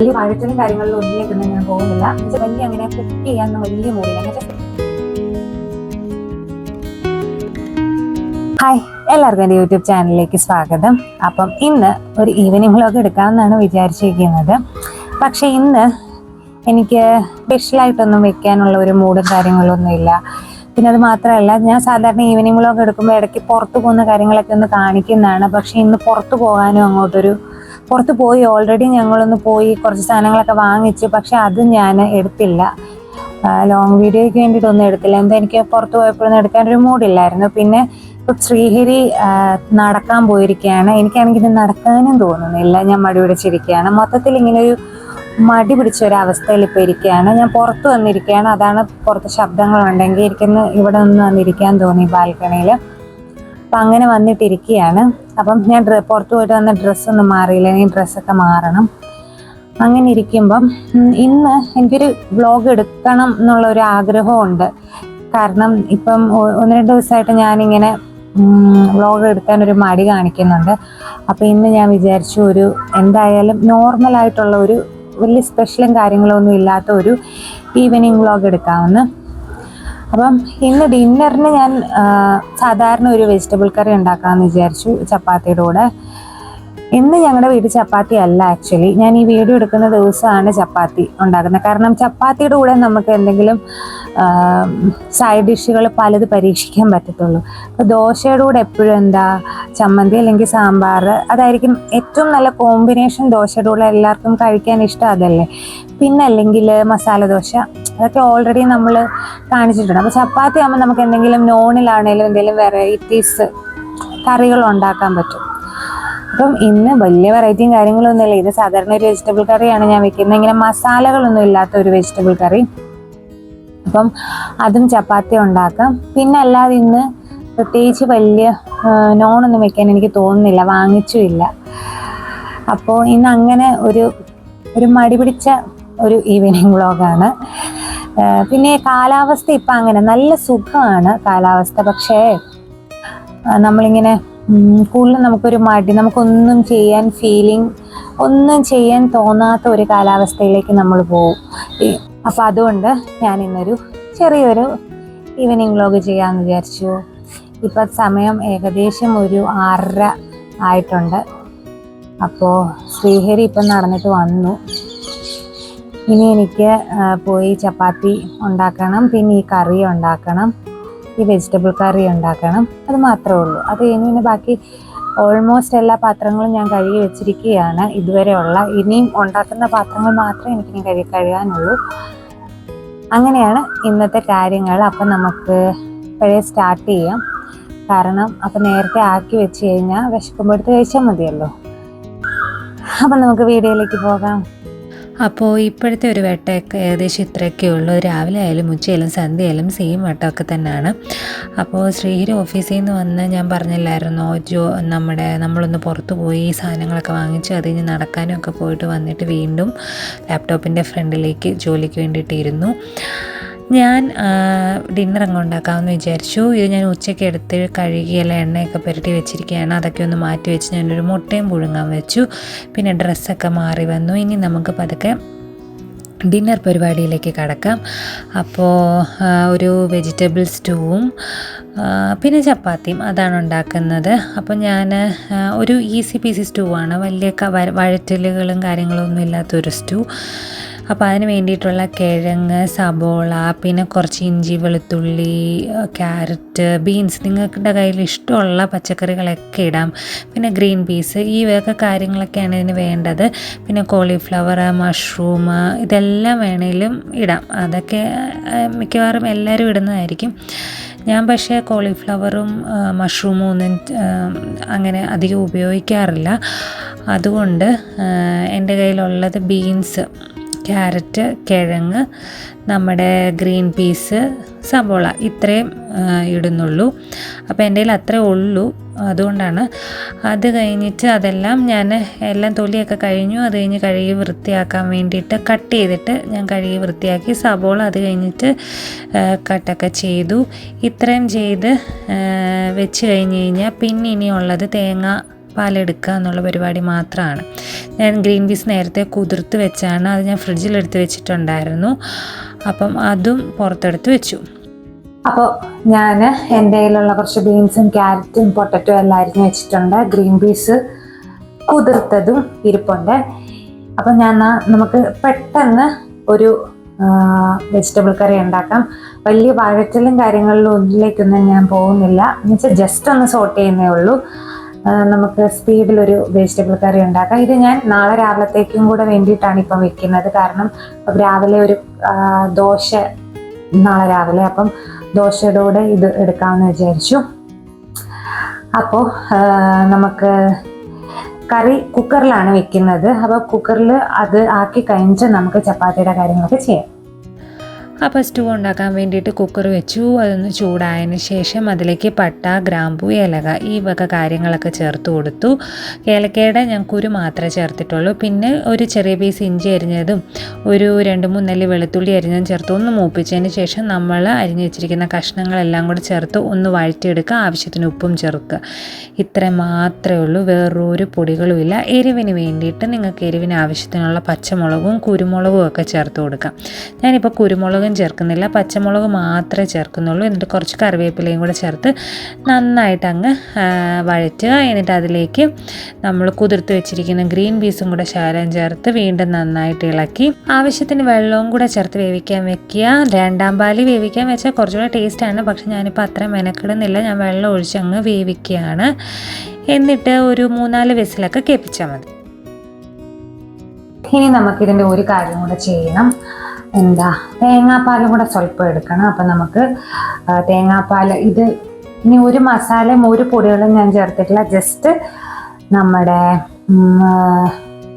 വലിയ വഴറ്റിലും കാര്യങ്ങളിലും ഒന്നിലേക്കൊന്നും ഞാൻ പോകുന്നില്ല. എന്നുവെച്ചാൽ വലിയ അങ്ങനെ കുക്ക് ചെയ്യാൻ വലിയ മൂടില്ല ഹായ് എല്ലാവർക്കും എന്റെ യൂട്യൂബ് ചാനലിലേക്ക് സ്വാഗതം. അപ്പം ഇന്ന് ഒരു ഈവനിങ് വ്ലോഗ് എടുക്കാമെന്നാണ് വിചാരിച്ചിരിക്കുന്നത്. പക്ഷെ ഇന്ന് എനിക്ക് സ്പെഷ്യലായിട്ടൊന്നും വെക്കാനുള്ള ഒരു മൂഡും കാര്യങ്ങളൊന്നും ഇല്ല. പിന്നെ അത് മാത്രമല്ല ഞാൻ സാധാരണ ഈവനിങ് വ്ലോഗ് എടുക്കുമ്പോൾ ഇടയ്ക്ക് പുറത്ത് പോകുന്ന കാര്യങ്ങളൊക്കെ ഒന്ന് കാണിക്കുന്നതാണ്. പക്ഷെ ഇന്ന് പുറത്ത് പോകാനും അങ്ങോട്ടൊരു പുറത്ത് പോയി ഓൾറെഡി ഞങ്ങളൊന്ന് പോയി കുറച്ച് സാധനങ്ങളൊക്കെ വാങ്ങിച്ചു പക്ഷെ അത് ഞാൻ എടുത്തില്ല. ലോങ് വീഡിയോയ്ക്ക് വേണ്ടിയിട്ടൊന്നും എടുത്തില്ല. എന്താ എനിക്ക് പുറത്ത് പോയപ്പോഴൊന്നും എടുക്കാൻ ഒരു മൂഡില്ലായിരുന്നു. പിന്നെ ഇപ്പൊ ശ്രീഹരി നടക്കാൻ പോയിരിക്കുകയാണ്. എനിക്കാണെങ്കിൽ ഇത് നടക്കാനും തോന്നുന്നില്ല. ഞാൻ മടി പിടിച്ചിരിക്കുകയാണ്. മൊത്തത്തിൽ ഇങ്ങനെ ഒരു മടി പിടിച്ച ഒരു അവസ്ഥയിൽ ഇപ്പോൾ ഇരിക്കുകയാണ്. ഞാൻ പുറത്ത് വന്നിരിക്കുകയാണ്. അതാണ് പുറത്ത് ശബ്ദങ്ങളുണ്ടെങ്കിൽ എനിക്കൊന്ന് ഇവിടെ നിന്ന് വന്നിരിക്കാൻ തോന്നി ബാൽക്കണിയിൽ. അപ്പം അങ്ങനെ വന്നിട്ടിരിക്കുകയാണ് അപ്പം ഞാൻ പുറത്തു പോയിട്ട് വന്ന ഡ്രസ്സൊന്നും മാറിയില്ല. ഇനി ഡ്രസ്സൊക്കെ മാറണം. അങ്ങനെ ഇരിക്കുമ്പം ഇന്ന് എനിക്കൊരു വ്ളോഗ് എടുക്കണം എന്നുള്ള ഒരു ആഗ്രഹമുണ്ട് കാരണം ഇപ്പം ഒന്ന് രണ്ട് ദിവസമായിട്ട് ഞാനിങ്ങനെ വ്ളോഗ് എടുക്കാൻ ഒരു മടി കാണിക്കുന്നുണ്ട്. അപ്പോൾ ഇന്ന് ഞാൻ വിചാരിച്ചു ഒരു എന്തായാലും നോർമലായിട്ടുള്ള ഒരു വലിയ സ്പെഷ്യലും കാര്യങ്ങളൊന്നും ഇല്ലാത്ത ഒരു ഈവനിങ് വ്ളോഗ് എടുക്കാമെന്ന്. അപ്പം ഇന്ന് ഡിന്നറിന് ഞാൻ സാധാരണ ഒരു വെജിറ്റബിൾ കറി ഉണ്ടാക്കാമെന്ന് വിചാരിച്ചു ചപ്പാത്തിയുടെ കൂടെ. ഇന്ന് ഞങ്ങളുടെ വീട്ടിൽ ചപ്പാത്തി അല്ല ആക്ച്വലി ഞാൻ ഈ വീഡിയോ എടുക്കുന്ന ദിവസമാണ് ചപ്പാത്തി ഉണ്ടാക്കുന്നത്. കാരണം ചപ്പാത്തിയുടെ കൂടെ നമുക്ക് എന്തെങ്കിലും സൈഡ് ഡിഷുകൾ പലത് പരീക്ഷിക്കാൻ പറ്റത്തുള്ളൂ. അപ്പോൾ ദോശയുടെ കൂടെ എപ്പോഴും എന്താ ചമ്മന്തി അല്ലെങ്കിൽ സാമ്പാർ അതായിരിക്കും ഏറ്റവും നല്ല കോമ്പിനേഷൻ ദോശയുടെ കൂടെ എല്ലാവർക്കും കഴിക്കാൻ ഇഷ്ടം അതല്ലേ. പിന്നെ അല്ലെങ്കിൽ മസാല ദോശ അതൊക്കെ ഓൾറെഡി നമ്മൾ കാണിച്ചിട്ടുണ്ട്. അപ്പോൾ ചപ്പാത്തി ആകുമ്പോൾ നമുക്ക് എന്തെങ്കിലും നോണിലാണെങ്കിലും എന്തെങ്കിലും വെറൈറ്റീസ് കറികൾ ഉണ്ടാക്കാൻ പറ്റും. അപ്പം ഇന്ന് വലിയ വെറൈറ്റിയും കാര്യങ്ങളൊന്നും ഇല്ല. ഇത് സാധാരണ ഒരു വെജിറ്റബിൾ കറിയാണ് ഞാൻ വെക്കുന്നത്. ഇങ്ങനെ മസാലകളൊന്നും ഇല്ലാത്ത ഒരു വെജിറ്റബിൾ കറി അപ്പം അതും ചപ്പാത്തി ഉണ്ടാക്കാം. പിന്നെ അല്ലാതെ ഇന്ന് പ്രത്യേകിച്ച് വലിയ നോണൊന്നും വെക്കാൻ എനിക്ക് തോന്നുന്നില്ല. വാങ്ങിച്ചുമില്ല. അപ്പോൾ ഇന്ന് അങ്ങനെ ഒരു ഒരു മടി പിടിച്ച ഒരു ഈവനിങ് വ്ളോഗാണ് പിന്നെ കാലാവസ്ഥ ഇപ്പം അങ്ങനെ. നല്ല സുഖമാണ് കാലാവസ്ഥ. പക്ഷേ നമ്മളിങ്ങനെ കൂടുതലും നമുക്കൊരു മടി നമുക്കൊന്നും ചെയ്യാൻ ഫീലിംഗ് ഒന്നും ചെയ്യാൻ തോന്നാത്ത ഒരു കാലാവസ്ഥയിലേക്ക് നമ്മൾ പോകും അപ്പോൾ അതുകൊണ്ട് ഞാൻ ഇന്നൊരു ചെറിയൊരു ഈവനിങ് വ്ലോഗ് ചെയ്യാമെന്ന് വിചാരിച്ചു. ഇപ്പം സമയം ഏകദേശം ഒരു ആറര ആയിട്ടുണ്ട്. അപ്പോൾ ശ്രീഹരി ഇപ്പം നടന്നിട്ട് വന്നു. ഇനി എനിക്ക് പോയി ചപ്പാത്തി ഉണ്ടാക്കണം പിന്നെ ഈ കറി ഉണ്ടാക്കണം. ഈ വെജിറ്റബിൾ കറി ഉണ്ടാക്കണം. അത് മാത്രമേ ഉള്ളൂ. അത് കഴിഞ്ഞ് പിന്നെ ബാക്കി ഓൾമോസ്റ്റ് എല്ലാ പാത്രങ്ങളും ഞാൻ കഴുകി വെച്ചിരിക്കുകയാണ്. ഇതുവരെയുള്ള ഇനിയും ഉണ്ടാക്കുന്ന പാത്രങ്ങൾ മാത്രമേ എനിക്കിനി കഴുകി കഴുകാനുള്ളൂ. അങ്ങനെയാണ് ഇന്നത്തെ കാര്യങ്ങൾ. അപ്പം നമുക്ക് ഇപ്പോഴേ സ്റ്റാർട്ട് ചെയ്യാം. കാരണം അപ്പം നേരത്തെ ആക്കി വെച്ച് കഴിഞ്ഞാൽ വിശക്കുമ്പോൾ എടുത്ത് കഴിച്ചാൽ മതിയല്ലോ. അപ്പം നമുക്ക് വീഡിയോയിലേക്ക് പോകാം. അപ്പോൾ ഇപ്പോഴത്തെ ഒരു വെട്ടമൊക്കെ ഏകദേശം ഇത്രയൊക്കെ ഉള്ളൂ. രാവിലെ ആയാലും ഉച്ചയായാലും സന്ധ്യയായാലും സെയിം വട്ടമൊക്കെ തന്നെയാണ്. അപ്പോൾ ശ്രീഹിരി ഓഫീസിൽ നിന്ന് വന്ന് ഞാൻ പറഞ്ഞില്ലായിരുന്നു ജോ നമ്മുടെ നമ്മളൊന്ന് പുറത്തു പോയി സാധനങ്ങളൊക്കെ വാങ്ങിച്ച് അത് കഴിഞ്ഞ് നടക്കാനും ഒക്കെ പോയിട്ട് വന്നിട്ട് വീണ്ടും ലാപ്ടോപ്പിന്റെ ഫ്രണ്ടിലേക്ക് ജോലിക്ക് വേണ്ടിയിട്ടിരുന്നു ഞാൻ ഡിന്നർ അങ്ങ് ഉണ്ടാക്കാമെന്ന് വിചാരിച്ചു. ഇത് ഞാൻ ഉച്ചയ്ക്ക് എടുത്ത് കഴുകിയല്ല എണ്ണയൊക്കെ പുരട്ടി വെച്ചിരിക്കുകയാണ്. അതൊക്കെ ഒന്ന് മാറ്റി വെച്ച് ഞാനൊരു മുട്ടയും പുഴുങ്ങാൻ വെച്ചു. പിന്നെ ഡ്രസ്സൊക്കെ മാറി വന്നു. ഇനി നമുക്ക് പതുക്കെ ഡിന്നർ പരിപാടിയിലേക്ക് കടക്കാം. അപ്പോൾ ഒരു വെജിറ്റബിൾ സ്റ്റൂവും പിന്നെ ചപ്പാത്തിയും അതാണ് ഉണ്ടാക്കുന്നത്. അപ്പോൾ ഞാൻ ഒരു ഈസി പീസി സ്റ്റൂ ആണ് വലിയ വഴറ്റലുകളും കാര്യങ്ങളൊന്നും ഇല്ലാത്തൊരു സ്റ്റൂ അപ്പോൾ അതിന് വേണ്ടിയിട്ടുള്ള കിഴങ്ങ് സബോള പിന്നെ കുറച്ച് ഇഞ്ചി വെളുത്തുള്ളി ക്യാരറ്റ് ബീൻസ് നിങ്ങളുടെ കയ്യിൽ ഇഷ്ടമുള്ള പച്ചക്കറികളൊക്കെ ഇടാം. പിന്നെ ഗ്രീൻ പീസ് ഈ വക കാര്യങ്ങളൊക്കെയാണ് ഇതിന് വേണ്ടത്. പിന്നെ കോളിഫ്ലവർ മഷ്റൂം ഇതെല്ലാം വേണേലും ഇടാം. അതൊക്കെ മിക്കവാറും എല്ലാവരും ഇടുന്നതായിരിക്കും. ഞാൻ പക്ഷേ കോളിഫ്ലവറും മഷ്റൂമും ഒന്നും അങ്ങനെ അധികം ഉപയോഗിക്കാറില്ല. അതുകൊണ്ട് എന്റെ കയ്യിലുള്ളത് ബീൻസ്. ക്യാരറ്റ് കിഴങ്ങ് നമ്മുടെ ഗ്രീൻ പീസ് സബോള ഇത്രയും ഇടുന്നുള്ളൂ. അപ്പോൾ എന്റെ കയ്യിൽ അത്രേ ഉള്ളൂ. അതുകൊണ്ടാണ് അത് കഴിഞ്ഞിട്ട് അതെല്ലാം ഞാൻ എല്ലാം തൊലിയൊക്കെ കഴിഞ്ഞു. അത് കഴിഞ്ഞ് കഴുകി വൃത്തിയാക്കാൻ വേണ്ടിയിട്ട് കട്ട് ചെയ്തിട്ട് ഞാൻ കഴുകി വൃത്തിയാക്കി സബോള അത് കഴിഞ്ഞിട്ട് കട്ടൊക്കെ ചെയ്തു. ഇത്രയും ചെയ്ത് വെച്ച് കഴിഞ്ഞ് കഴിഞ്ഞാൽ പിന്നെ ഇനിയുള്ളത് തേങ്ങ പാലെടുക്കുക എന്നുള്ള പരിപാടി മാത്രമാണ്. ഞാൻ ഗ്രീൻ പീസ് നേരത്തെ കുതിർത്ത് വെച്ചാണ് അത് ഞാൻ ഫ്രിഡ്ജിലെടുത്ത് വെച്ചിട്ടുണ്ടായിരുന്നു. അപ്പം അതും പുറത്തെടുത്ത് വെച്ചു. അപ്പോൾ ഞാൻ എന്റെ കയ്യിലുള്ള കുറച്ച് ബീൻസും ക്യാരറ്റും പൊട്ടറ്റോ എല്ലാം അരിഞ്ഞ് വെച്ചിട്ടുണ്ട്. ഗ്രീൻ പീസ് കുതിർത്തതും ഇരിപ്പുണ്ട്. അപ്പം ഞാൻ നമുക്ക് പെട്ടെന്ന് ഒരു വെജിറ്റബിൾ കറി ഉണ്ടാക്കാം. വലിയ വഴറ്റലും കാര്യങ്ങളിലും ഒന്നിലേക്കൊന്നും ഞാൻ പോകുന്നില്ല. എന്നുവെച്ചാൽ ജസ്റ്റ് ഒന്ന് സോട്ട് ചെയ്യുന്നേ ഉള്ളൂ. നമുക്ക് സ്പീഡിലൊരു വെജിറ്റബിൾ കറി ഉണ്ടാക്കാം. ഇത് ഞാൻ നാളെ രാവിലത്തേക്കും കൂടെ വേണ്ടിയിട്ടാണ് ഇപ്പം വെക്കുന്നത്. കാരണം രാവിലെ ഒരു ദോശ നാളെ രാവിലെ. അപ്പം ദോശയുടെ കൂടെ ഇത് എടുക്കാമെന്ന് വിചാരിച്ചു. അപ്പോൾ നമുക്ക് കറി കുക്കറിലാണ് വെക്കുന്നത്. അപ്പോൾ കുക്കറിൽ അത് ആക്കി കഴിഞ്ഞിട്ട് നമുക്ക് ചപ്പാത്തിയുടെ കാര്യങ്ങളൊക്കെ ചെയ്യാം. അപ്പോൾ സ്റ്റൂ ഉണ്ടാക്കാൻ വേണ്ടിയിട്ട് കുക്കർ വെച്ചു. അതൊന്ന് ചൂടായതിന് ശേഷം അതിലേക്ക് പട്ട ഗ്രാമ്പു ഏലക ഈ വക കാര്യങ്ങളൊക്കെ ചേർത്ത് കൊടുത്തു. ഏലക്കയുടെ ഞാൻ കുരു മാത്രമേ ചേർത്തിട്ടുള്ളൂ. പിന്നെ ഒരു ചെറിയ പീസ് ഇഞ്ചി അരിഞ്ഞതും ഒരു രണ്ട് മൂന്നല്ലി വെളുത്തുള്ളി അരിഞ്ഞതും ചേർത്ത് ഒന്ന് മൂപ്പിച്ചതിന് ശേഷം നമ്മൾ അരിഞ്ഞു വെച്ചിരിക്കുന്ന കഷ്ണങ്ങളെല്ലാം കൂടി ചേർത്ത് ഒന്ന് വഴറ്റിയെടുക്കുക. ആവശ്യത്തിന് ഉപ്പും ചേർക്കുക. ഇത്ര മാത്രമേ ഉള്ളൂ. വേറൊരു പൊടികളുമില്ല എരിവിന് വേണ്ടിയിട്ട് നിങ്ങൾക്ക് എരിവിന് ആവശ്യത്തിനുള്ള പച്ചമുളകും കുരുമുളകും ഒക്കെ ചേർത്ത് കൊടുക്കാം. ഞാനിപ്പോൾ കുരുമുളകും ചേർക്കുന്നില്ല. പച്ചമുളക് മാത്രമേ ചേർക്കുന്നുള്ളൂ. എന്നിട്ട് കുറച്ച് കറിവേപ്പിലയും കൂടെ ചേർത്ത് നന്നായിട്ട് അങ്ങ് വഴറ്റുക. എന്നിട്ട് അതിലേക്ക് നമ്മൾ കുതിർത്ത് വെച്ചിരിക്കുന്ന ഗ്രീൻ പീസും കൂടെ ശകലം ചേർത്ത് വീണ്ടും നന്നായിട്ട് ഇളക്കി. ആവശ്യത്തിന് വെള്ളവും കൂടെ ചേർത്ത് വേവിക്കാൻ വെക്കുക. രണ്ടാം പാലി വേവിക്കാൻ വെച്ചാൽ കുറച്ചുകൂടെ ടേസ്റ്റാണ് പക്ഷെ ഞാനിപ്പോൾ അത്ര മെനക്കിടുന്നില്ല. ഞാൻ വെള്ളം ഒഴിച്ച് അങ്ങ് വേവിക്കുകയാണ്. എന്നിട്ട് ഒരു മൂന്നാൽ വിസിലൊക്കെ കേൾപ്പിച്ചാൽ മതി. ഇനി നമുക്കിതിന്റെ ഒരു കാര്യം കൂടെ ചെയ്യണം. എന്താ തേങ്ങാപ്പാലും കൂടെ സ്വല്പം എടുക്കണം. അപ്പം നമുക്ക് തേങ്ങാപ്പാൽ ഇത് ഇനി ഒരു മസാലയും ഒരു പൊടികളും ഞാൻ ചേർത്തിട്ടില്ല. ജസ്റ്റ് നമ്മുടെ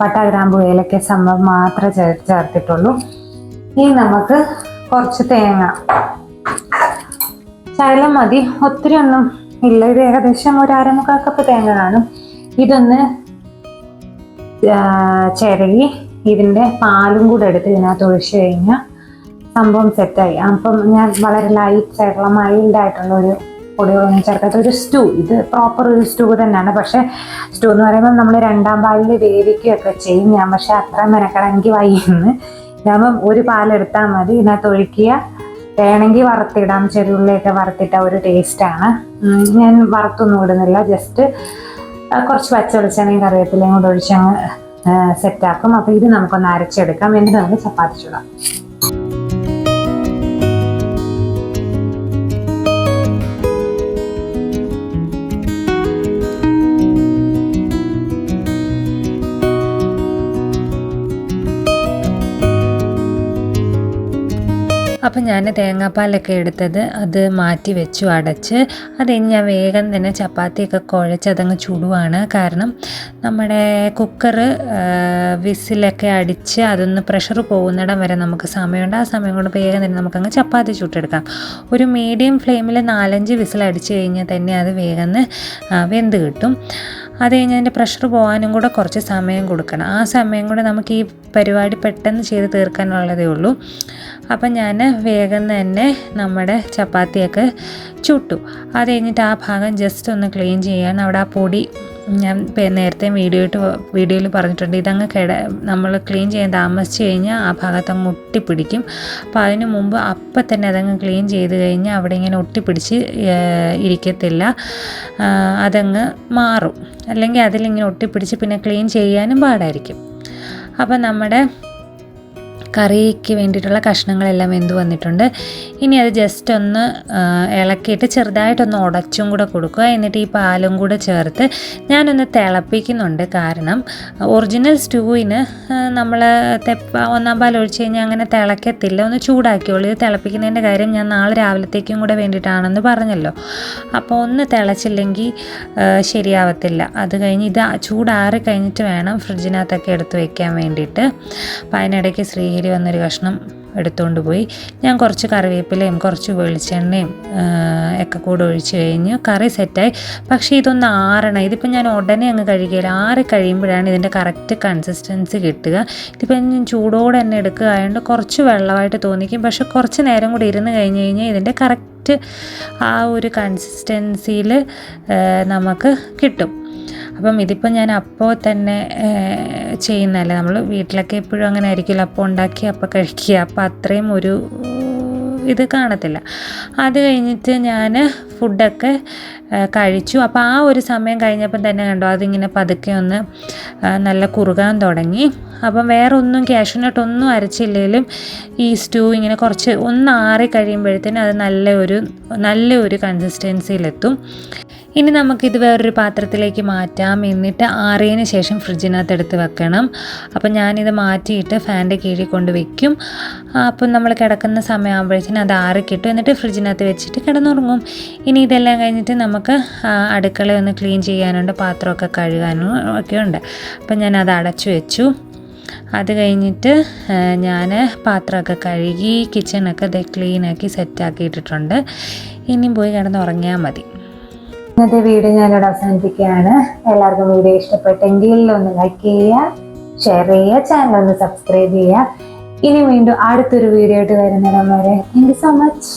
പട്ട ഗ്രാമ്പു ഏലക്ക സംഭവം മാത്രമേ ചേർ ചേർത്തിട്ടുള്ളൂ. ഇനി നമുക്ക് കുറച്ച് തേങ്ങ. ശകലം മതി. ഒത്തിരി ഒന്നും ഇല്ല. ഇത് ഏകദേശം ഒരു അരമുക്കാൽ കപ്പ് തേങ്ങ കാണും. ഇതൊന്ന് ചിരകി ഇതിന്റെ പാലും കൂടെ എടുത്ത് ഇതിനകത്ത് ഒഴിച്ച് കഴിഞ്ഞാൽ സംഭവം സെറ്റായി. അപ്പം ഞാൻ വളരെ ലൈറ്റ് ആയിട്ടുള്ള മൈൽഡ് ആയിട്ടുള്ള ഒരു പൊടികളൊന്നും ചേർക്കാത്ത ഒരു സ്റ്റൂ. ഇത് പ്രോപ്പർ ഒരു സ്റ്റൂ തന്നെയാണ്. പക്ഷേ സ്റ്റൂ എന്ന് പറയുമ്പോൾ നമ്മൾ രണ്ടാം പാലിൽ വേവിക്കുകയൊക്കെ ചെയ്യും ഞാൻ. പക്ഷേ അത്ര മെനക്കടങ്കി വൈകുന്നു ഞാൻ ഒരു പാലെടുത്താൽ മതി. ഇതിനകത്ത് ഒഴിക്കുക. വേണമെങ്കിൽ വറുത്തിടാം. ചെറുള്ളിയൊക്കെ വറുത്തിട്ട ഒരു ടേസ്റ്റാണ് ഞാൻ വറുത്തൊന്നും ഇടുന്നില്ല. ജസ്റ്റ് കുറച്ച് പച്ച വെളിച്ചെണ്ണയും കറിവേപ്പിലയും കൂടെ ഒഴിച്ച് സെറ്റാക്കും അപ്പോൾ ഇത് നമുക്കൊന്ന് അരച്ചെടുക്കാം. എന്നിട്ട് നമുക്ക് ചപ്പാത്തി ചൂടാം. അപ്പം ഞാൻ തേങ്ങാപ്പാലൊക്കെ എടുത്തത് അത് മാറ്റി വെച്ചു അടച്ച്. അത് ഞാൻ വേഗം തന്നെ ചപ്പാത്തിയൊക്കെ കുഴച്ച് അതങ്ങ് ചുടുവാണ്. കാരണം നമ്മുടെ കുക്കറ് വിസിലൊക്കെ അടിച്ച് അതൊന്ന് പ്രഷർ പോകുന്നിടം വരെ നമുക്ക് സമയമുണ്ട്. ആ സമയം കൊണ്ട് വേഗം തന്നെ നമുക്കങ്ങ് ചപ്പാത്തി ചുട്ടെടുക്കാം. ഒരു മീഡിയം ഫ്ലെയിമിൽ നാലഞ്ച് വിസിൽ അടിച്ച് കഴിഞ്ഞാൽ തന്നെ അത് വേഗം വെന്ത് കിട്ടും. അത് കഴിഞ്ഞ് അതിന്റെ പ്രഷർ പോകാനും കൂടെ കുറച്ച് സമയം കൊടുക്കണം. ആ സമയം കൂടെ നമുക്ക് ഈ പരിപാടി പെട്ടെന്ന് ചെയ്ത് തീർക്കാനുള്ളതേ ഉള്ളൂ. അപ്പം ഞാൻ വേഗം തന്നെ നമ്മുടെ ചപ്പാത്തിയൊക്കെ ചുട്ടു. അത് കഴിഞ്ഞിട്ട് ആ ഭാഗം ജസ്റ്റ് ഒന്ന് ക്ലീൻ ചെയ്യാൻ അവിടെ ആ പൊടി ഞാൻ നേരത്തെ വീഡിയോ ഇട്ട് വീഡിയോയിൽ പറഞ്ഞിട്ടുണ്ട്. ഇതങ്ങ് കിട നമ്മൾ ക്ലീൻ ചെയ്യാൻ താമസിച്ച് കഴിഞ്ഞാൽ ആ ഭാഗത്ത് അങ്ങ് ഒട്ടിപ്പിടിക്കും. അപ്പോൾ അതിന് മുമ്പ് അപ്പം തന്നെ അതങ്ങ് ക്ലീൻ ചെയ്ത് കഴിഞ്ഞാൽ അവിടെ ഇങ്ങനെ ഒട്ടിപ്പിടിച്ച് ഇരിക്കത്തില്ല. അതങ്ങ് മാറും. അല്ലെങ്കിൽ അതിലിങ്ങനെ ഒട്ടിപ്പിടിച്ച് പിന്നെ ക്ലീൻ ചെയ്യാനും പാടായിരിക്കും. അപ്പം നമ്മുടെ കറിക്ക് വേണ്ടിയിട്ടുള്ള കഷ്ണങ്ങളെല്ലാം വെന്ത് വന്നിട്ടുണ്ട്. ഇനി അത് ജസ്റ്റ് ഒന്ന് ഇളക്കിയിട്ട് ചെറുതായിട്ടൊന്ന് ഉടച്ചും കൂടെ കൊടുക്കുക. എന്നിട്ട് ഈ പാലും കൂടെ ചേർത്ത് ഞാനൊന്ന് തിളപ്പിക്കുന്നുണ്ട്. കാരണം ഒറിജിനൽ സ്റ്റൂവിന് നമ്മൾ തെപ്പ ഒന്നാം പാൽ ഒഴിച്ച് കഴിഞ്ഞാൽ അങ്ങനെ തിളക്കത്തില്ല. ഒന്ന് ചൂടാക്കിയോളൂ. ഇത് തിളപ്പിക്കുന്നതിന്റെ കാര്യം ഞാൻ നാളെ രാവിലത്തേക്കും കൂടെ വേണ്ടിയിട്ടാണെന്ന് പറഞ്ഞല്ലോ. അപ്പോൾ ഒന്ന് തിളച്ചില്ലെങ്കിൽ ശരിയാവത്തില്ല. അത് കഴിഞ്ഞ് ഇത് ചൂടാറി കഴിഞ്ഞിട്ട് വേണം ഫ്രിഡ്ജിനകത്തൊക്കെ എടുത്ത് വയ്ക്കാൻ വേണ്ടിയിട്ട്. അപ്പോൾ അതിനിടയ്ക്ക് വന്നൊരു കഷ്ണം എടുത്തുകൊണ്ട് പോയി. ഞാൻ കുറച്ച് കറിവേപ്പിലയും കുറച്ച് വെളിച്ചെണ്ണയും ഒക്കെ കൂടെ ഒഴിച്ച് കഴിഞ്ഞ്. കറി സെറ്റായി. പക്ഷേ ഇതൊന്ന് ആറണം. ഇതിപ്പോൾ ഞാൻ ഉടനെ അങ്ങ് കഴുകിയില്ല ആറി കഴിയുമ്പോഴാണ് ഇതിന്റെ കറക്റ്റ് കൺസിസ്റ്റൻസി കിട്ടുക. ഇതിപ്പോൾ ഞാൻ ചൂടോടെ തന്നെ എടുക്കുക ആയതുകൊണ്ട് കുറച്ച് വെള്ളമായിട്ട് തോന്നിക്കും. പക്ഷെ കുറച്ച് നേരം കൂടി ഇരുന്ന് കഴിഞ്ഞ് കഴിഞ്ഞാൽ ഇതിന്റെ കറക്റ്റ് ആ ഒരു കൺസിസ്റ്റൻസിയിൽ നമുക്ക് കിട്ടും. അപ്പം ഇതിപ്പോൾ ഞാൻ അപ്പോൾ തന്നെ ചെയ്യുന്നതല്ല? നമ്മൾ വീട്ടിലൊക്കെ എപ്പോഴും അങ്ങനെ ആയിരിക്കില്ല അപ്പോൾ ഉണ്ടാക്കി അപ്പോൾ കഴിക്കുക. അപ്പോൾ അത്രയും ഒരു ഇത് കാണത്തില്ല. അത് കഴിഞ്ഞിട്ട് ഞാൻ ഫുഡൊക്കെ കഴിച്ചു. അപ്പോൾ ആ ഒരു സമയം കഴിഞ്ഞപ്പം തന്നെ കണ്ടോ അതിങ്ങനെ പതുക്കെ ഒന്ന് നല്ല കുറുകാൻ തുടങ്ങി. അപ്പം വേറെ ഒന്നും ക്യാഷ്യൂനട്ടൊന്നും അരച്ചില്ലെങ്കിലും ഈ സ്റ്റൂ ഇങ്ങനെ കുറച്ച് ഒന്ന് ആറി കഴിയുമ്പോഴത്തേനും അത് നല്ല ഒരു നല്ലൊരു കൺസിസ്റ്റൻസിയിലെത്തും ഇനി നമുക്കിത് വേറൊരു പാത്രത്തിലേക്ക് മാറ്റാം. എന്നിട്ട് ആറിയതിന് ശേഷം ഫ്രിഡ്ജിനകത്ത് എടുത്ത് വെക്കണം. അപ്പം ഞാനിത് മാറ്റിയിട്ട് ഫാന്റെ കീഴിൽ കൊണ്ട് വെക്കും. അപ്പം നമ്മൾ കിടക്കുന്ന സമയമാകുമ്പോഴത്തേനും അത് ആറി കിട്ടും എന്നിട്ട് ഫ്രിഡ്ജിനകത്ത് വെച്ചിട്ട് കിടന്നുറങ്ങും. ഇനി ഇതെല്ലാം കഴിഞ്ഞിട്ട് നമുക്ക് അടുക്കള ഒന്ന് ക്ലീൻ ചെയ്യാനുണ്ട്. പാത്രമൊക്കെ കഴുകാനും ഒക്കെ ഉണ്ട്. അപ്പം ഞാൻ അത് അടച്ചു വെച്ചു. അത് കഴിഞ്ഞിട്ട് ഞാൻ പാത്രമൊക്കെ കഴുകി കിച്ചണൊക്കെ ക്ലീനാക്കി സെറ്റാക്കി ഇട്ടിട്ടുണ്ട് ഇനിയും പോയി കിടന്നുറങ്ങിയാൽ മതി. ഇന്നത്തെ വീഡിയോ ഞാനിവിടെ അവസാനിപ്പിക്കുകയാണ്. എല്ലാവർക്കും വീഡിയോ ഇഷ്ടപ്പെട്ടെങ്കിൽ ഒന്ന് ലൈക്ക് ചെയ്യുക ഷെയർ ചെയ്യുക ചാനൽ ഒന്ന് സബ്സ്ക്രൈബ് ചെയ്യുക. ഇനി വീണ്ടും അടുത്തൊരു വീഡിയോ ആയിട്ട് വരുന്നിടം വരെ. Thank you so much